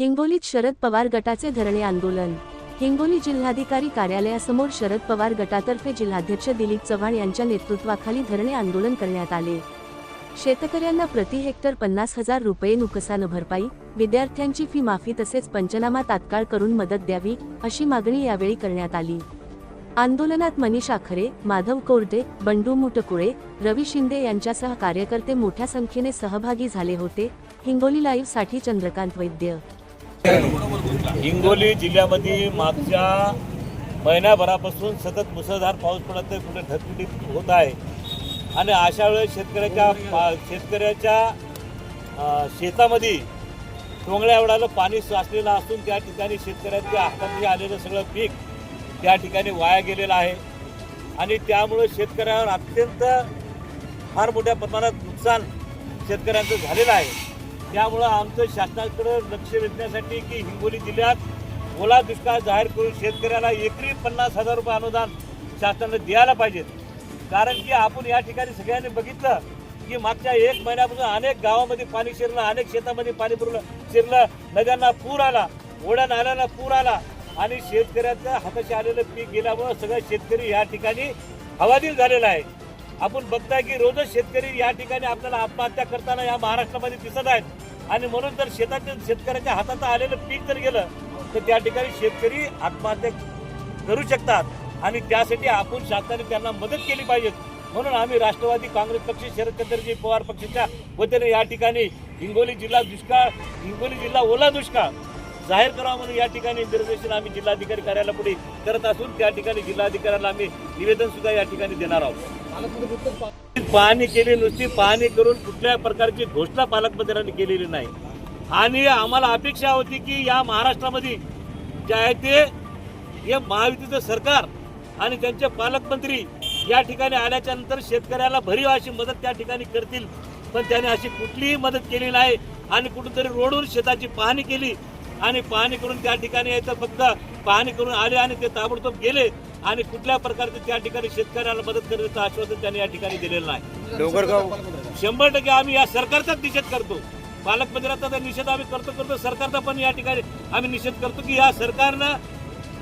हिंगोलीत शरद पवार गटाचे धरणे आंदोलन. हिंगोली जिल्हाधिकारी कार्यालयासमोर शरद पवार गटातर्फे जिल्हाध्यक्ष दिलीप चव्हाण यांच्या नेतृत्वाखाली धरणे आंदोलन करण्यात आले. शेतकऱ्यांना प्रति हेक्टर पन्नास हजार रुपये नुकसान भरपाई विद्यार्थ्यांची फी माफी तसेच पंचनामा तात्काळ करून मदत द्यावी अशी मागणी यावेळी करण्यात आली. आंदोलनात मनीष आखरे माधव कोरडे बंडू मुटकुळे रवी शिंदे यांच्यासह कार्यकर्ते मोठ्या संख्येने सहभागी झाले होते. हिंगोली लाईव्हसाठी चंद्रकांत वैद्य हिंगोली जिल्ह्यामध्ये मागच्या महिन्याभरापासून सतत मुसळधार पाऊस पडत आहे कुठे ढगफुटीत होत आहे. आणि अशा वेळेस शेतकऱ्याच्या पा- शेतकऱ्याच्या शेतामध्ये टोंगळ्या एवढालं पाणी साचलेलं असून त्या ठिकाणी शेतकऱ्यांच्या हातामध्ये आलेलं सगळं पीक त्या ठिकाणी वाया गेलेलं आहे. आणि त्यामुळं शेतकऱ्यावर अत्यंत फार मोठ्या प्रमाणात नुकसान शेतकऱ्यांचं झालेलं आहे. त्यामुळं आमचं शासनाकडं लक्ष वेधण्यासाठी की हिंगोली जिल्ह्यात ओला दुष्काळ जाहीर करून शेतकऱ्याला एकरी पन्नास हजार रुपये अनुदान शासनानं द्यायला पाहिजेत. कारण की आपण या ठिकाणी सगळ्यांनी बघितलं की मागच्या एक महिन्यापासून अनेक गावामध्ये पाणी शिरलं अनेक शेतामध्ये पाणी पुरलं शिरलं नद्यांना पूर आला ओढ्या नाल्यांना पूर आला आणि शेतकऱ्याचं हाताशी आलेलं पीक गेल्यामुळं सगळं शेतकरी या ठिकाणी हवादिल झालेला आहे. आपण बघताय की रोजच शेतकरी या ठिकाणी आपल्याला आत्महत्या करताना या महाराष्ट्रामध्ये दिसत आहेत. आणि म्हणून जर शेतातील शेतकऱ्याच्या हातात आलेलं पीक जर गेलं तर त्या ठिकाणी शेतकरी आत्महत्या करू शकतात. आणि त्यासाठी आपण शासनाने त्यांना मदत केली पाहिजे. म्हणून आम्ही राष्ट्रवादी काँग्रेस पक्ष शरदचंद्रजी पवार पक्षाच्या वतीने या ठिकाणी हिंगोली जिल्हा दुष्काळ हिंगोली जिल्हा ओला दुष्काळ जाहीर करावा म्हणून या ठिकाणी निर्देशन आम्ही जिल्हाधिकारी कार्यालयापुढे करत असून त्या ठिकाणी जिल्हाधिकाऱ्याला आम्ही निवेदन सुद्धा या ठिकाणी देणार आहोत. पाहणी केली नुसती पाहणी करून कुठल्या प्रकारची घोषणा पालकमंत्र्यांनी केलेली नाही. आणि आम्हाला अपेक्षा होती की या महाराष्ट्रामध्ये जे आहे ते हे महायुतीचं सरकार आणि त्यांचे पालकमंत्री या ठिकाणी आल्याच्यानंतर शेतकऱ्याला भरीव अशी मदत त्या ठिकाणी करतील. पण त्याने अशी कुठलीही मदत केली नाही आणि कुठंतरी रोडून शेताची पाहणी केली आणि पाहणी करून त्या ठिकाणी यायचं फक्त पाहणी करून आले आणि ते ताबडतोब गेले आणि कुठल्या प्रकारचे त्या ठिकाणी शेतकऱ्याला मदत करण्याचं आश्वासन त्यांनी या ठिकाणी दिलेलं नाही. डोंगरगाव. शंभर टक्के आम्ही या सरकारचाच निषेध करतो. पालकमंत्र्याचा तर निषेध आम्ही करतो करतो. सरकारचा पण या ठिकाणी आम्ही निषेध करतो की या सरकारनं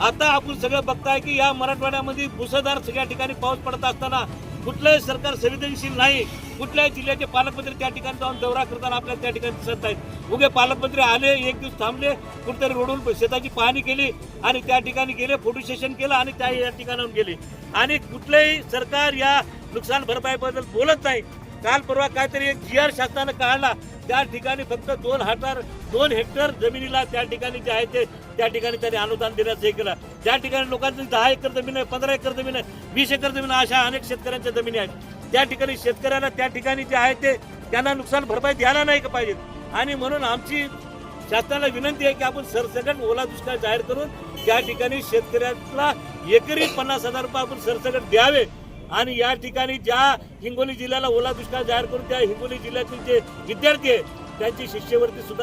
आता आपण सगळं बघताय की या मराठवाड्यामध्ये मुसळधार सगळ्या ठिकाणी पाऊस पडत असताना कुठलंही सरकार संवेदनशील नाही. कुठल्याही जिल्ह्याचे पालकमंत्री त्या ठिकाणी जाऊन दौरा करताना आपल्याला त्या ठिकाणी दिसत नाहीत. उगे पालकमंत्री आले एक दिवस थांबले कुठेतरी रोडून शेताची पाहणी केली आणि त्या ठिकाणी गेले फोटो सेशन केलं आणि त्या या ठिकाणाहून गेले. आणि कुठलंही सरकार या नुकसान भरपाईबद्दल बोलत नाही. काल परवा काहीतरी एक जी आर शासनानं काढला. त्या ठिकाणी फक्त दोन हजार दोन हेक्टर जमिनीला त्या ठिकाणी जे आहे ते त्या ठिकाणी त्यांनी अनुदान देण्याचं हे केलं. त्या ठिकाणी लोकांची दहा एकर जमीन आहे पंधरा एकर जमीन आहे वीस एकर जमीन अशा अनेक शेतकऱ्यांच्या जमिनी आहेत. त्या ठिकाणी शेतकऱ्याला त्या ठिकाणी जे आहे ते त्यांना नुकसान भरपाई द्यायला नाही का पाहिजेत? आणि म्हणून आमची शासनाला विनंती आहे की आपण सरसकट ओला दुष्काळ जाहीर करून त्या ठिकाणी शेतकऱ्याला एकरी पन्नास हजार रुपये आपण सरसकट द्यावे. आणि या ठिकाणी ज्या हिंगोली जिल्ह्याला ओला दुष्काळ जाहीर करून त्या हिंगोली जिल्ह्यातील जे विद्यार्थी आहेत त्यांची शिष्यवृत्ती सुद्धा